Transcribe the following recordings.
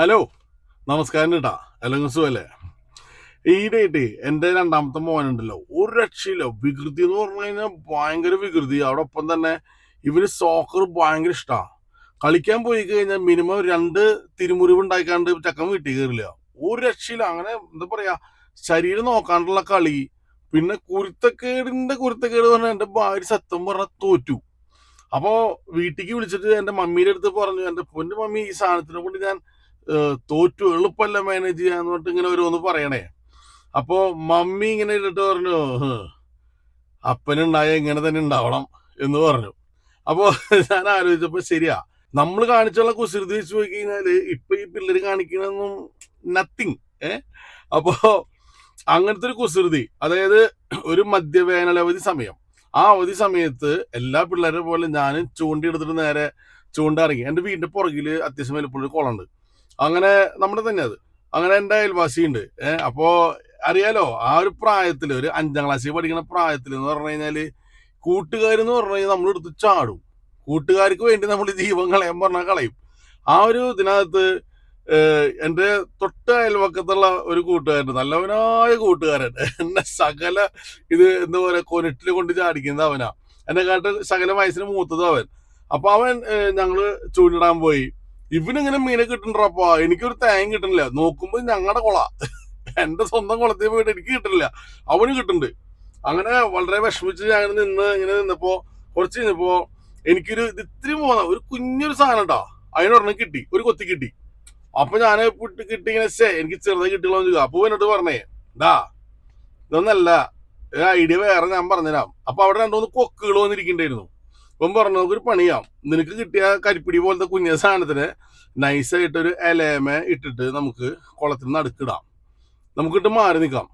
Hello. നമസ്കാരം കേട്ടാ അല്ലെങ്കിൽ സുഖല്ലേ ഈടായിട്ട് എന്റെ രണ്ടാമത്തെ മോനുണ്ടല്ലോ. ഒരു രക്ഷയില്ല. വികൃതി എന്ന് പറഞ്ഞു കഴിഞ്ഞാൽ ഭയങ്കര വികൃതി. അവിടെ ഒപ്പം തന്നെ ഇവന് സോക്കർ ഭയങ്കര ഇഷ്ടമാണ് കളിക്കാൻ പോയി കഴിഞ്ഞാൽ മിനിമം രണ്ട് തിരുമുറിവ് ഉണ്ടാക്കാണ്ട് ചക്കൻ വീട്ടിൽ കയറില്ല. ഒരു രക്ഷയില്ല. അങ്ങനെ എന്താ പറയാ ശരീരം നോക്കാണ്ടുള്ള കളി. പിന്നെ കുരുത്തക്കേടിന്റെ കുരുത്തക്കേട് പറഞ്ഞാൽ എന്റെ ഭാര്യ സത്യം പറഞ്ഞാൽ തോറ്റു. അപ്പോ വീട്ടിലേക്ക് വിളിച്ചിട്ട് എന്റെ മമ്മീന്റെ അടുത്ത് പറഞ്ഞു എന്റെ പൊന്നു മമ്മി ഈ സാധനത്തിനെ കൊണ്ട് ഞാൻ തോറ്റു എളുപ്പമല്ല മാനേജ് ചെയ്യാന്ന് പറഞ്ഞിട്ട് ഇങ്ങനെ ഓരോന്ന് പറയണേ. അപ്പോ മമ്മി ഇങ്ങനെ ഇട്ടിട്ട് പറഞ്ഞു "ഹ്, അപ്പനുണ്ടായ ഇങ്ങനെ തന്നെ ഉണ്ടാവണം എന്ന് പറഞ്ഞു. അപ്പോ ഞാൻ ആലോചിച്ചപ്പോ ശരിയാ. നമ്മൾ കാണിച്ചുള്ള കുസൃതി വെച്ച് നോക്കി കഴിഞ്ഞാൽ ഇപ്പൊ ഈ പിള്ളേർ കാണിക്കണമെന്നും നത്തിങ് ഏ? അപ്പോ അങ്ങനത്തെ ഒരു കുസൃതി അതായത് ഒരു മദ്യവേനലവധി സമയം. ആ അവധി സമയത്ത് എല്ലാ പിള്ളേരെ പോലെ ഞാനും ചൂണ്ടി എടുത്തിട്ട് നേരെ ചൂണ്ട ഇറങ്ങി എന്റെ വീടിന്റെ പുറകിൽ അത്യാവശ്യം വലിപ്പമുള്ള കുളമുണ്ട് അങ്ങനെ നമ്മുടെ തന്നെ അത്. അങ്ങനെ എന്റെ അയൽവാസി ഉണ്ട് ഏഹ് അപ്പോ അറിയാലോ ആ ഒരു പ്രായത്തിൽ ഒരു അഞ്ചാം ക്ലാസ്സിൽ പഠിക്കുന്ന പ്രായത്തിൽ എന്ന് പറഞ്ഞു കഴിഞ്ഞാൽ കൂട്ടുകാരെന്ന് പറഞ്ഞു കഴിഞ്ഞാൽ നമ്മളെടുത്ത് ചാടും. കൂട്ടുകാർക്ക് വേണ്ടി നമ്മൾ ജീവൻ കളയാൻ പറഞ്ഞാൽ കളയും. ആ ഒരു ഇതിനകത്ത് എന്റെ തൊട്ട് അയൽവക്കത്തുള്ള ഒരു കൂട്ടുകാരൻ നല്ലവനായ കൂട്ടുകാരൻ എന്നെ സകല ഇത് എന്താ പറയാ കൊനിട്ടിൽ കൊണ്ട് ചാടിക്കുന്നത് അവനാ. എന്നെ കാട്ട് സകല വയസ്സിന് മൂത്തത് അവൻ. അപ്പൊ അവൻ ഞങ്ങൾ ചൂണ്ടിടാൻ പോയി. ഇവനിങ്ങനെ മീനെ കിട്ടണ്ടപ്പാ എനിക്കൊരു തേങ്ങ കിട്ടണില്ല. നോക്കുമ്പോ ഞങ്ങളുടെ കുള. എന്റെ സ്വന്തം കുളത്തിൽ പോയിട്ട് എനിക്ക് കിട്ടണില്ല. അവന് കിട്ടുന്നുണ്ട് അങ്ങനെ വളരെ വിഷമിച്ച് ഞാൻ നിന്ന് ഇങ്ങനെ നിന്നപ്പോ കുറച്ച് കഴിഞ്ഞപ്പോ എനിക്കൊരു ഇത് ഇത്തിരി പോന്ന. ഒരു കുഞ്ഞൊരു സാധനം കേട്ടോ അതിനൊരെണ്ണം കിട്ടി. ഒരു കൊത്തി കിട്ടി. അപ്പൊ ഞാൻ കിട്ടി ഇങ്ങനെ ശേ എനിക്ക് ചെറുതായി കിട്ടിയുള്ളൂ ചോദിക്കുക അപ്പൊ എന്നോട് പറഞ്ഞേ ദാ ഇതൊന്നല്ല. ഐഡിയ വേറെ ഞാൻ പറഞ്ഞുതരാം. അപ്പൊ അവിടെ രണ്ടുമൂന്ന് കൊക്കുകൾ വന്നിരിക്കണ്ടായിരുന്നു. ഇപ്പം പറഞ്ഞു നമുക്കൊരു പണിയാം. നിനക്ക് കിട്ടിയ കരിപ്പിടി പോലത്തെ കുഞ്ഞ സാധനത്തിന് നൈസായിട്ടൊരു ഇലയമ ഇട്ടിട്ട് നമുക്ക് കുളത്തിൽ നടുക്കിടാം നമുക്കിട്ട് മാറി നിൽക്കാം.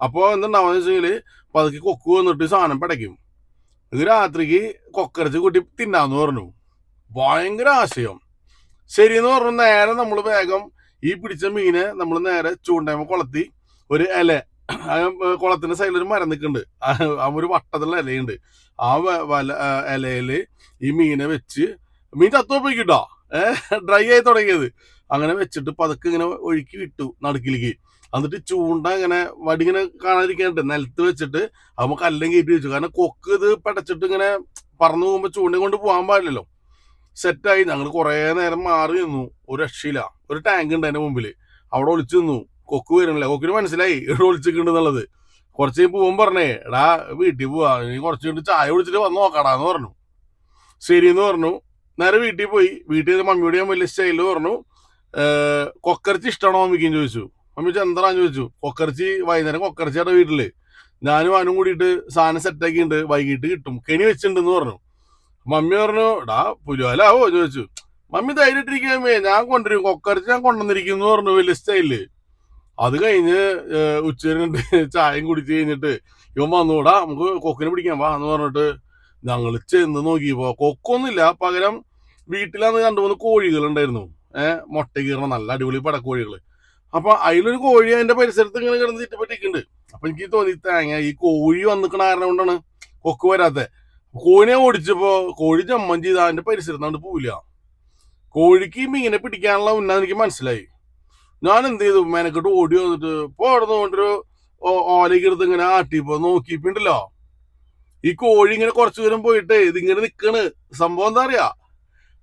അപ്പോൾ എന്തുണ്ടാവുക വെച്ചാൽ പതുക്കെ കൊക്ക് വന്നിട്ട് സാധനം പടയ്ക്കും. ഇത് രാത്രിക്ക് കൊക്കരച്ച് കൂട്ടി തിന്നാന്ന് പറഞ്ഞു. ഭയങ്കര ആശയം. ശരിയെന്ന് പറഞ്ഞു നേരെ നമ്മൾ വേഗം ഈ പിടിച്ച മീനെ നമ്മൾ നേരെ ചൂണ്ടയമ്മ കൊളത്തി ഒരു ഇല കുളത്തിന്റെ സൈഡിൽ ഒരു മരം നിൽക്കുന്നുണ്ട് ആ ഒരു വട്ടത്തിലുള്ള ഇലയുണ്ട് ആ വല ഇലയിൽ ഈ മീനെ വെച്ച് മീൻ ചത്തുവപ്പിക്കിട്ടോ ഏഹ് ഡ്രൈ ആയി തുടങ്ങിയത്. അങ്ങനെ വെച്ചിട്ട് പതുക്കെ ഇങ്ങനെ ഒഴുക്കി വിട്ടു നടുക്കിലേക്ക്. എന്നിട്ട് ചൂണ്ട ഇങ്ങനെ വടി ഇങ്ങനെ കാണാതിരിക്കാനുണ്ട്. നിലത്ത് വെച്ചിട്ട് അമ്മ കല്ലും കയറ്റി വെച്ചു. കാരണം കൊക്ക് ഇത് പടച്ചിട്ട് ഇങ്ങനെ പറന്നു പോകുമ്പോൾ ചൂണ്ട കൊണ്ട് പോകാൻ പാടില്ലല്ലോ. സെറ്റായി ഞങ്ങൾ കുറേ നേരം മാറി നിന്നു. ഒരു രക്ഷയില്ല. ഒരു ടാങ്ക് ഉണ്ട് അതിന്റെ മുമ്പിൽ അവിടെ ഒളിച്ചു നിന്നു. കൊക്ക് വരുന്നില്ല. കൊക്കിന് മനസ്സിലായി. ഇവിടെ ഒളിച്ചിട്ടുണ്ട് എന്നുള്ളത് കുറച്ച് പോകുമ്പോൾ പറഞ്ഞേ എടാ വീട്ടിൽ പോവാ. നീ കുറച്ച് കൊണ്ട് ചായ കുടിച്ചിട്ട് വന്ന് നോക്കടാന്ന് പറഞ്ഞു. ശരിയെന്ന് പറഞ്ഞു. നേരെ വീട്ടിൽ പോയി. വീട്ടിൽ നിന്ന് മമ്മിയോട് ഞാൻ വലിയ സ്റ്റൈലിൽ പറഞ്ഞു. കൊക്കരച്ചി ഇഷ്ടമാണോ മമ്മിക്കും ചോദിച്ചു. മമ്മി എന്താണെന്ന് ചോദിച്ചു. കൊക്കറച്ചി വൈകുന്നേരം കൊക്കറച്ചിയുടെ വീട്ടിൽ. ഞാനും അവനും കൂടിയിട്ട് സാധനം സെറ്റാക്കിയിട്ടുണ്ട് വൈകിട്ട് കിട്ടും. കെണി വെച്ചിട്ടുണ്ടെന്ന് പറഞ്ഞു. മമ്മി പറഞ്ഞു ഡാ പുലുവലാവോ? ചോദിച്ചു. മമ്മി ധൈര്യമായിട്ടിരിക്കാമേ ഞാൻ കൊണ്ടുവരും. കൊക്കർച്ചി ഞാൻ കൊണ്ടുവന്നിരിക്കുന്നു പറഞ്ഞു വലിയ സ്റ്റൈലിൽ. അത് കഴിഞ്ഞ് ഉച്ച കഴിഞ്ഞിട്ട് ചായയും കുടിച്ച് കഴിഞ്ഞിട്ട് ഇവൻ വന്നുകൂടാ നമുക്ക് കൊക്കിനെ പിടിക്കാൻ വാ എന്ന് പറഞ്ഞിട്ട് ഞങ്ങൾ ചെന്ന് നോക്കിയപ്പോ കൊക്കൊന്നുമില്ല പകരം വീട്ടിലാന്ന് രണ്ടു മൂന്ന് കോഴികൾ ഉണ്ടായിരുന്നു ഏഹ് മുട്ട കീറണ നല്ല അടിപൊളി പടക്കോഴികൾ അപ്പൊ അതിലൊരു കോഴി അതിന്റെ പരിസരത്ത് ഇങ്ങനെ കിടന്ന് ചിറ്റപ്പെട്ടിരിക്കുന്നുണ്ട്. അപ്പൊ എനിക്ക് തോന്നി തേങ്ങ ഈ കോഴി വന്നിക്കണ കാരണം കൊണ്ടാണ് കൊക്ക് വരാത്തെ. കോഴിനെ ഓടിച്ചപ്പോ കോഴി ജമ്മം ചെയ്ത് അതിന്റെ പരിസരത്ത് പരിസരത്താണ്ട് പോവില്ല. കോഴിക്ക് മീനെ പിടിക്കാനുള്ള ഉന്നം എനിക്ക് മനസ്സിലായി. ഞാൻ എന്ത് ചെയ്തു മെനക്കെട്ട് ഓടി വന്നിട്ട് അവിടെ കൊണ്ടൊരു ഓലയ്ക്ക് എടുത്ത് ഇങ്ങനെ ആട്ടിപ്പോ നോക്കിപ്പിണ്ടല്ലോ ഈ കോഴി ഇങ്ങനെ കുറച്ചു ദൂരം പോയിട്ട് ഇതിങ്ങനെ നിക്കണ്. സംഭവം എന്താ അറിയാ?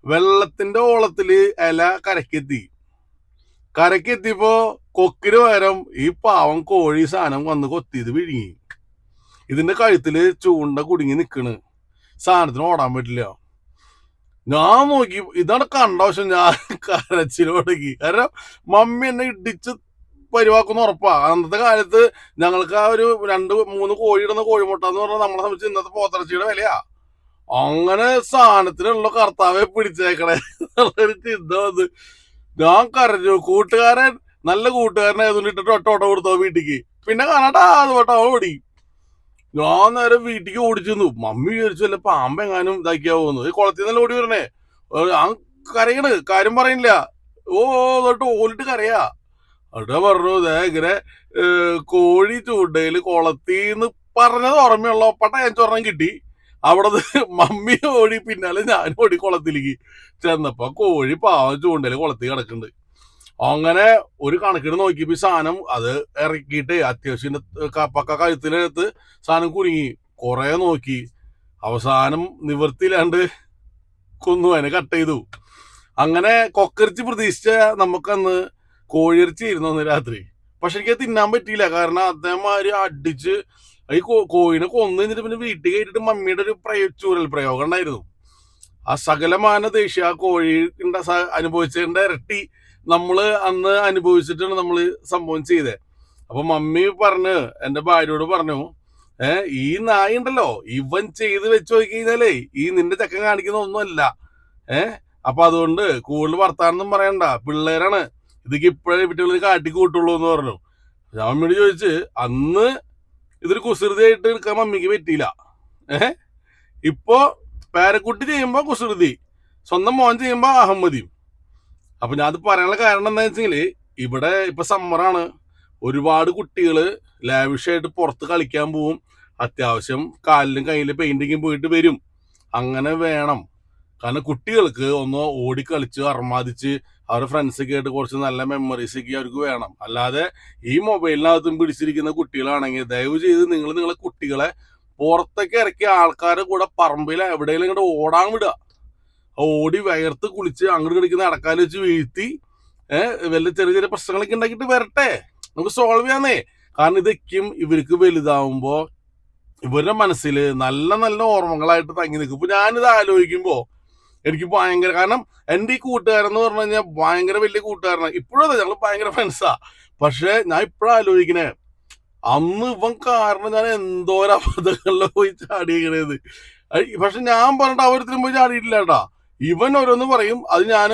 വെള്ളത്തിന്റെ ഓളത്തിൽ ഇല കരക്കെത്തി കരക്കെത്തിയപ്പോ കൊക്കിന് പകരം ഈ പാവം കോഴി സാധനം വന്ന് കൊത്തിയത് വിഴുങ്ങി. ഇതിന്റെ കഴുത്തിൽ ചൂണ്ട കുടുങ്ങി നിക്കണ്. സാധനത്തിന് ഓടാൻ പറ്റില്ല. ഞാൻ നോക്കി. ഇതാണ് കണ്ട പക്ഷെ ഞാൻ കരച്ചിൽ കാരണം മമ്മി എന്നെ ഇടിച്ച് പരിവാക്കുന്ന ഉറപ്പാ. അന്നത്തെ കാലത്ത് ഞങ്ങൾക്ക് ആ ഒരു രണ്ട് മൂന്ന് കോഴി ഇടുന്ന കോഴിമുട്ട എന്ന് പറഞ്ഞാൽ നമ്മളെ സംബന്ധിച്ച് ഇന്നത്തെ പോത്തിറച്ചിയുടെ വിലയാ. അങ്ങനെ സാധനത്തിനുള്ള കർത്താവെ പിടിച്ചേക്കണേ. ഒരു ചിന്ത വന്ന് ഞാൻ കരഞ്ഞു. കൂട്ടുകാരൻ നല്ല കൂട്ടുകാരനായതുകൊണ്ട് ഇട്ടിട്ട് ഒട്ട കൊടുത്തോ വീട്ടിക്ക്. പിന്നെ കാണാട്ടാ അത് ഓട്ടം ഓടി. ഞാൻ നേരെ വീട്ടിക്ക് ഓടിച്ചെന്നു. മമ്മി വിചാരിച്ചു വല്ല പാമ്പെങ്ങാനും ഇതാക്കിയാ പോകുന്നു ഈ കുളത്തിൽ നിന്നല്ല ഓടി വരണേ? ആ കരയണ്. കാര്യം പറയില്ല ഓ തൊട്ട് ഓലിട്ട് കരയാ. അവിടെ പറഞ്ഞു ഇതേ ഇങ്ങനെ കോഴി ചൂണ്ടയിൽ കുളത്തിന്ന് പറഞ്ഞത് ഓർമ്മയുള്ള. ഒപ്പട്ട ഞാൻ ചൊറണം കിട്ടി. അവിടെ മമ്മി ഓടി പിന്നാലെ ഞാൻ ഓടി കുളത്തിലേക്ക് ചെന്നപ്പോ കോഴി പാവം ചൂണ്ടയിൽ കുളത്തിൽ കിടക്കുന്നുണ്ട് അങ്ങനെ ഒരു കണക്കിന് നോക്കിയപ്പോ സാധനം അത് ഇറക്കിയിട്ട് അത്യാവശ്യം പക്ക കഴുത്തിനകത്ത് സാധനം കുരുങ്ങി. കുറെ നോക്കി. അവസാനം നിവർത്തിയില്ലാണ്ട് കൊന്നു. അതിനെ കട്ട് ചെയ്തു. അങ്ങനെ കൊക്കരിച്ച് പ്രതീക്ഷിച്ച നമുക്കന്ന് കോഴിയിറച്ചി ആയിരുന്നു അന്ന് രാത്രി. പക്ഷെ എനിക്ക് തിന്നാൻ പറ്റിയില്ല. കാരണം അതേമാതിരി അടിച്ച് ഈ കോഴിനെ കൊന്നു കഴിഞ്ഞിട്ട് പിന്നെ വീട്ടിൽ കയറ്റിട്ട് മമ്മിയുടെ ഒരു പ്രയോ ചൂരൽ പ്രയോഗം ഉണ്ടായിരുന്നു. ആ സകലമാന ദേഷ്യം ആ കോഴിന്റെ അനുഭവിച്ചതിന്റെ ഇരട്ടി നമ്മൾ അന്ന് അനുഭവിച്ചിട്ടാണ് നമ്മൾ സംഭവം ചെയ്തത് അപ്പൊ മമ്മി പറഞ്ഞു എന്റെ ഭാര്യയോട് പറഞ്ഞു ഏർ ഈ നായ ഉണ്ടല്ലോ ഇവൻ ചെയ്ത് വെച്ച് നോക്കി കഴിഞ്ഞാലേ ഈ നിന്റെ ചക്കൻ കാണിക്കുന്ന ഒന്നുമല്ല. ഏർ അപ്പൊ അതുകൊണ്ട് കൂടുതൽ വർത്താനൊന്നും പറയണ്ട പിള്ളേരാണ്. ഇതൊക്കെ ഇപ്പോഴേ കുട്ടികൾ കാട്ടി കൂട്ടുള്ളൂ എന്ന് പറഞ്ഞു. ഞാൻ മമ്മിയോട് ചോദിച്ച് അന്ന് ഇതൊരു കുസൃതിയായിട്ട് എടുക്കാൻ മമ്മിക്ക് പറ്റിയില്ല. ഏ ഇപ്പോ പേരക്കുട്ടി ചെയ്യുമ്പോ കുസൃതി സ്വന്തം മോൻ ചെയ്യുമ്പോ അഹമ്മദിയും അപ്പൊ ഞാൻ അത് പറയാനുള്ള കാരണം എന്താ വെച്ചെങ്കിൽ ഇവിടെ ഇപ്പൊ സമ്മറാണ് ഒരുപാട് കുട്ടികൾ ലാവിഷായിട്ട് പുറത്ത് കളിക്കാൻ പോവും. അത്യാവശ്യം കാലിലും കയ്യിലും പെയിന്റിങ്ങും പോയിട്ട് വരും. അങ്ങനെ വേണം. കാരണം കുട്ടികൾക്ക് ഒന്ന് ഓടിക്കളിച്ച് അർമാദിച്ച് അവരുടെ ഫ്രണ്ട്സൊക്കെ ആയിട്ട് കുറച്ച് നല്ല മെമ്മറീസ് ഒക്കെ അവർക്ക് വേണം. അല്ലാതെ ഈ മൊബൈലിനകത്തും പിടിച്ചിരിക്കുന്ന കുട്ടികളാണെങ്കിൽ ദയവ് ചെയ്ത് നിങ്ങൾ നിങ്ങളെ കുട്ടികളെ പുറത്തേക്ക് ഇറക്കി ആൾക്കാരുടെ കൂടെ പറമ്പിൽ എവിടെയെങ്കിലും ഇങ്ങോട്ട് ഓടാൻ വിടുക. ഓടി വയർത്ത് കുളിച്ച് അങ്ങോട്ട് കളിക്കുന്ന അടക്കാൽ വെച്ച് വീഴ്ത്തി വല്ല ചെറിയ ചെറിയ പ്രശ്നങ്ങളൊക്കെ ഉണ്ടാക്കിയിട്ട് വരട്ടെ. നമുക്ക് സോൾവ് ചെയ്യാന്നേ. കാരണം ഇതൊക്കെയും ഇവർക്ക് വലുതാവുമ്പോ ഇവരുടെ മനസ്സിൽ നല്ല നല്ല ഓർമ്മകളായിട്ട് തങ്ങി നിൽക്കും. ഇപ്പൊ ഞാനിത് ആലോചിക്കുമ്പോ എനിക്ക് ഭയങ്കര കാരണം എന്റെ ഈ കൂട്ടുകാരൻ എന്ന് പറഞ്ഞു കഴിഞ്ഞാൽ ഭയങ്കര വലിയ കൂട്ടുകാരനാണ് ഇപ്പോഴും അതെ ഞങ്ങൾ ഭയങ്കര ഫ്രണ്ട്സാ പക്ഷെ ഞാൻ ഇപ്പോഴും ആലോചിക്കണേ. അന്ന് ഇവൻ കാരണം ഞാൻ എന്തോരം അബദ്ധങ്ങളിലോ പോയി ചാടിയേക്കണേത് പക്ഷെ ഞാൻ പറഞ്ഞിട്ട് അവരത്തിനും പോയി ചാടിയിട്ടില്ല കേട്ടാ ഇവൻ ഓരോന്ന് പറയും അത് ഞാൻ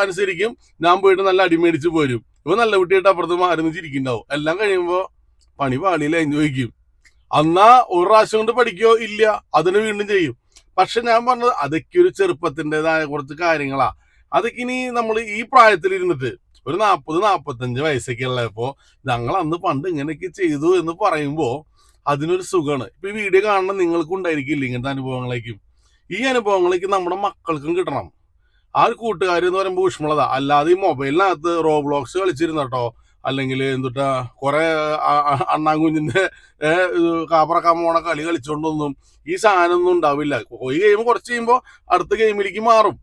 അനുസരിക്കും. ഞാൻ പോയിട്ട് നല്ല അടിമേടിച്ച് പോരും. ഇവൻ നല്ല കുട്ടിയായിട്ട് അപ്പുറത്ത് മാറി ചിരിക്കുന്നുണ്ടാവും. എല്ലാം കഴിയുമ്പോ പണി പാളിയിൽ എൻജോയ് ചെയ്യും അന്നാ ഒരു പ്രാവശ്യം കൊണ്ട് പഠിക്കോ? ഇല്ല. അതിന് വീണ്ടും ചെയ്യും. പക്ഷെ ഞാൻ പറഞ്ഞത് അതൊക്കെ ഒരു ചെറുപ്പത്തിന്റെതായ കുറച്ച് കാര്യങ്ങളാ. അതൊക്കെ ഇനി നമ്മൾ ഈ പ്രായത്തിൽ ഇരുന്നിട്ട് ഒരു നാൽപ്പത് നാൽപ്പത്തഞ്ച് വയസ്സൊക്കെ ഉള്ളപ്പോ ഞങ്ങൾ അന്ന് പണ്ട് ഇങ്ങനെയൊക്കെ ചെയ്തു എന്ന് പറയുമ്പോൾ അതിനൊരു സുഖമാണ് ഇപ്പൊ ഈ വീഡിയോ കാണണം നിങ്ങൾക്കും ഉണ്ടായിരിക്കില്ല ഇങ്ങനത്തെ അനുഭവങ്ങളേക്കും? ഈ അനുഭവങ്ങളേക്ക് നമ്മുടെ മക്കൾക്കും കിട്ടണം. ആ ഒരു കൂട്ടുകാർ എന്ന് പറയുമ്പോൾ ഊഷ്മളത. അല്ലാതെ ഈ മൊബൈലിനകത്ത് റോബ്ലോക്സ് കളിച്ചിരുന്ന കേട്ടോ. അല്ലെങ്കിൽ എന്തുട്ടാ കുറെ അണ്ണാങ്കുഞ്ഞിന്റെ കാപ്പറക്കാൻ പോണ കളി കളിച്ചോണ്ടൊന്നും ഈ സാധനമൊന്നും ഉണ്ടാവില്ല. ഈ ഗെയിം കുറച്ച് കഴിയുമ്പോൾ അടുത്ത ഗെയിമിലേക്ക് മാറും.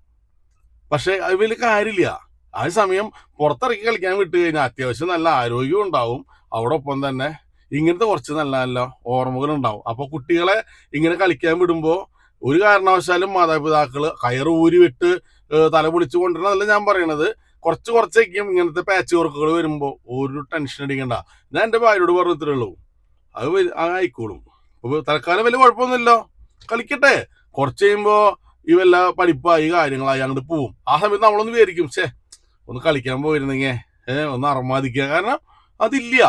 പക്ഷെ അത് വലിയ കാര്യമില്ല. ആ സമയം പുറത്തിറക്കി കളിക്കാൻ വിട്ട് കഴിഞ്ഞാൽ അത്യാവശ്യം നല്ല ആരോഗ്യം ഉണ്ടാവും. അവിടൊപ്പം തന്നെ ഇങ്ങനത്തെ കുറച്ച് നല്ല നല്ല ഓർമ്മകൾ ഉണ്ടാവും അപ്പൊ കുട്ടികളെ ഇങ്ങനെ കളിക്കാൻ വിടുമ്പോൾ ഒരു കാരണവശാലും മാതാപിതാക്കൾ കയറ് ഊരി വിട്ട് ഏഹ് തല പൊളിച്ച് കൊണ്ടുവരണതല്ല ഞാൻ പറയണത്. കുറച്ച് കുറച്ചേക്കും ഇങ്ങനത്തെ പാച്ച് വർക്കുകൾ വരുമ്പോൾ ഒരു ടെൻഷൻ അടിക്കണ്ട. ഞാൻ എന്റെ ഭാര്യയോട് പറഞ്ഞിട്ടേ ഉള്ളൂ. അത് ആയിക്കോളും. അപ്പോൾ തൽക്കാലം വലിയ കുഴപ്പമൊന്നുമില്ലല്ലോ കളിക്കട്ടെ. കുറച്ച് കഴിയുമ്പോൾ ഈ വല്ല പഠിപ്പായി കാര്യങ്ങളായി അങ്ങോട്ട് പോവും. ആ സമയത്ത് നമ്മളൊന്ന് വിചാരിക്കും ഛേ ഒന്ന് കളിക്കാൻ പോയിരുന്നെങ്കിൽ ഏഹ് ഒന്ന് അറമാതിക്കുക കാരണം അതില്ല.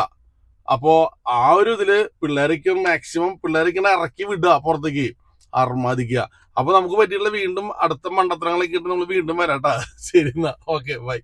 അപ്പോൾ ആ ഒരു ഇതിൽ പിള്ളേരൊക്കെ മാക്സിമം പിള്ളേരൊക്കെ ഇങ്ങനെ ഇറക്കി വിടുക പുറത്തേക്ക്. അർമാദിക്കുക. അപ്പൊ നമുക്ക് പറ്റിയുള്ള വീണ്ടും അടുത്ത മണ്ടത്തരങ്ങളൊക്കെ ഇട്ട് നമ്മൾ വീണ്ടും വരാട്ടാ. ശരി എന്നാ. Okay bye